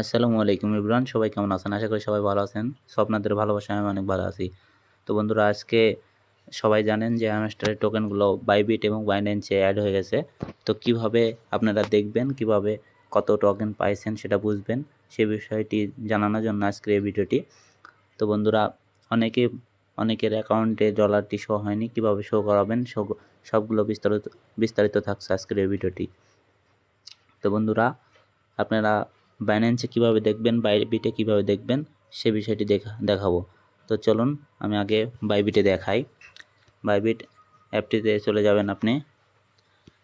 আসসালামু আলাইকুম ইবরান, সবাই কেমন আছেন? আশা করি সবাই ভালো আছেন। সো আপনাদের ভালোবাসায় আমি অনেক ভালো আছি। তো বন্ধুরা, আজকে সবাই জানেন যে হ্যামস্টারের টোকেনগুলো বাইবিট এবং বাইন্যান্সে অ্যাড হয়ে গেছে। তো কীভাবে আপনারা দেখবেন, কীভাবে কত টোকেন পাইছেন সেটা বুঝবেন। সে বিষয়টি জানানোর জন্য আজকের এই ভিডিওটি। তো বন্ধুরা, অনেকে, অনেকের অ্যাকাউন্টে ডলারটি শো হয়নি, কীভাবে শো করাবেন? শো সবগুলো বিস্তারিত বিস্তারিত থাকছে আজকের এই ভিডিওটি। তো বন্ধুরা, আপনারা বাইন্যান্সে কীভাবে দেখবেন বাইবিটে কীভাবে দেখবেন, সে বিষয়টি দেখা, দেখাবো। তো চলুন, আমি আগে বাইবিটে দেখাই। বাইবিট অ্যাপটিতে চলে যাবেন আপনি।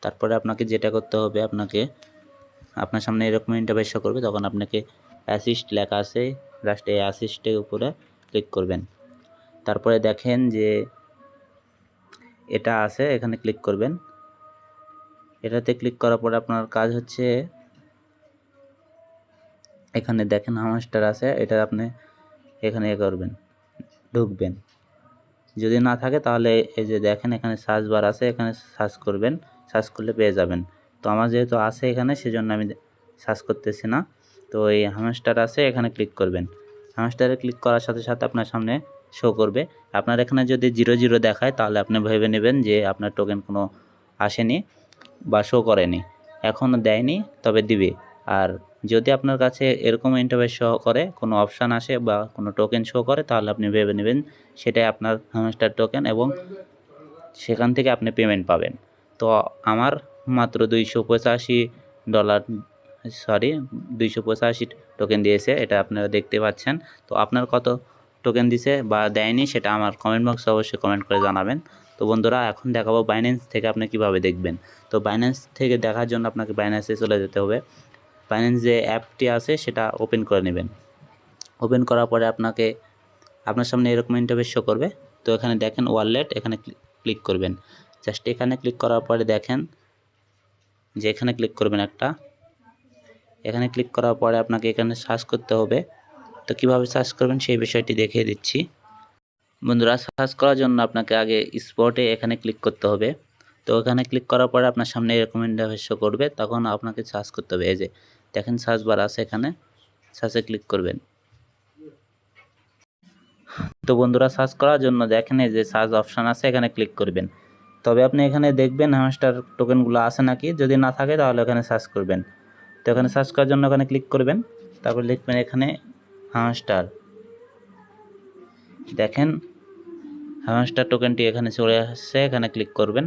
তারপরে আপনাকে যেটা করতে হবে, আপনাকে, আপনার সামনে এরকম ইন্টারভেস করবে, তখন আপনাকে অ্যাসিস্ট লেখা আছে জাস্ট এই অ্যাসিস্টের উপরে ক্লিক করবেন। তারপরে দেখেন যে এটা আছে, এখানে ক্লিক করবেন। এটাতে ক্লিক করার পরে আপনার কাজ হচ্ছে এখানে দেখেন হামাস্টার আছে, এটা আপনি এখানে এ করবেন, ঢুকবেন। যদি না থাকে তাহলে এই যে দেখেন এখানে সার্চ বার আছে, এখানে সার্চ করবেন সার্চ করলে পেয়ে যাবেন। তো আমার যেহেতু আছে এখানে, সেজন্য আমি সার্চ করতেছি না। তো এই হামাস্টার আছে, এখানে ক্লিক করবেন। হামাস্টারে ক্লিক করার সাথে সাথে আপনার সামনে শো করবে। আপনার এখানে যদি জিরো জিরো দেখায়, তাহলে আপনি ভেবে নেবেন যে আপনার টোকেন কোনো আসেনি বা শো করেনি। এখনও দেয়নি, তবে দিবে। আর যদি আপনার কাছে এরকম ইন্টারভেস শো করে, কোনো অপশান আসে বা কোনো টোকেন শো করে, তাহলে আপনি ভেবে নেবেন সেটাই আপনার হামস্টার টোকেন এবং সেখান থেকে আপনি পেমেন্ট পাবেন। তো আমার মাত্র দুইশো পঁচাশি ডলার সরি দুইশো পঁচাশি টোকেন দিয়েছে, এটা আপনারা দেখতে পাচ্ছেন। তো আপনার কত টোকেন দিছে বা দেয়নি সেটা আমার কমেন্ট বক্সে অবশ্যই কমেন্ট করে জানাবেন। তো বন্ধুরা, এখন দেখাবো বাইন্যান্স থেকে আপনি কীভাবে দেখবেন। তো বাইন্যান্স থেকে দেখার জন্য আপনাকে বাইন্যান্সে চলে যেতে হবে। বাইন্যান্স যে অ্যাপটি আছে, সেটা ওপেন করে নেবেন। ওপেন করার পরে আপনাকে, আপনার সামনে এরকম ইন্টারভেস শো করবে। তো এখানে দেখেন ওয়ালেট এখানে ক্লিক করবেন। জাস্ট এখানে ক্লিক করার পরে দেখেন যে এখানে ক্লিক করবেন একটা। এখানে ক্লিক করার পরে আপনাকে এখানে সার্চ করতে হবে। তো কীভাবে সার্চ করবেন সেই বিষয়টি দেখিয়ে দিচ্ছি। বন্ধুরা সার্চ করার জন্য আপনাকে আগে স্পটে এখানে ক্লিক করতে হবে। তো এখানে ক্লিক করার পরে আপনার সামনে এরকম ইন্টারভেস শো করবে, তখন আপনাকে সার্চ করতে হবে। এই যে দেখেন সার্চ বার আছে এখানে সার্চে ক্লিক করবেন। তো বন্ধুরা সার্চ করার জন্য দেখেন এই যে সার্চ অপশান আছে, এখানে ক্লিক করবেন। তবে আপনি এখানে দেখবেন হ্যামস্টার টোকেনগুলো আছে নাকি? যদি না থাকে তাহলে এখানে সার্চ করবেন। তো এখানে সার্চ করার জন্য এখানে ক্লিক করবেন। তারপর লিখবেন এখানে হ্যামস্টার দেখেন হ্যামস্টার টোকেনটি এখানে চলে আসছে, এখানে ক্লিক করবেন।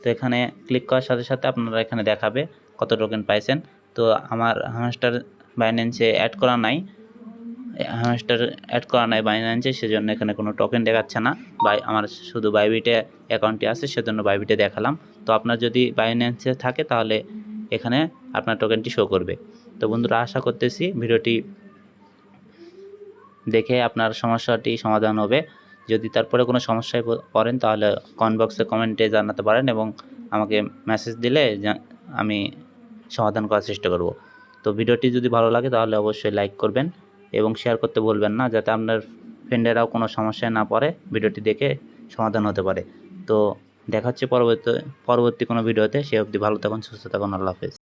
তো এখানে ক্লিক করার সাথে সাথে আপনারা এখানে দেখাবে কত টোকেন পাইছেন। তো আমার হ্যামস্টার বাইন্যান্সে অ্যাড করা নাই। হ্যামস্টার অ্যাড করা নাই বাইন্যান্সে সেজন্য এখানে কোনো টোকেন দেখাচ্ছে না। বাই আমার শুধু বাইবিটে অ্যাকাউন্টটি আছে, সেজন্য বাইবিটে দেখালাম। তো আপনার যদি বাইন্যান্সে থাকে, তাহলে এখানে আপনার টোকেনটি শো করবে। তো বন্ধুরা, আশা করতেছি ভিডিওটি দেখে আপনার সমস্যাটি সমাধান হবে। যদি তারপরে কোনো সমস্যায় পড়েন, তাহলে কমেন্ট বক্সে কমেন্টে জানাতে পারেন এবং আমাকে মেসেজ দিলে আমি সমাধান করার চেষ্টা করব। তো ভিডিওটি যদি ভালো লাগে তাহলে অবশ্যই লাইক করবেন এবং শেয়ার করতে বলবেন না যাতে আপনার ফ্রেন্ডেরাও কোনো সমস্যায় না পড়ে, ভিডিওটি দেখে সমাধান হতে পারে। তো দেখা হচ্ছে পরবর্তী পরবর্তী কোনো ভিডিওতে। সে অবধি ভালো থাকুন, সুস্থ থাকুন, আল্লাহ হাফেজ।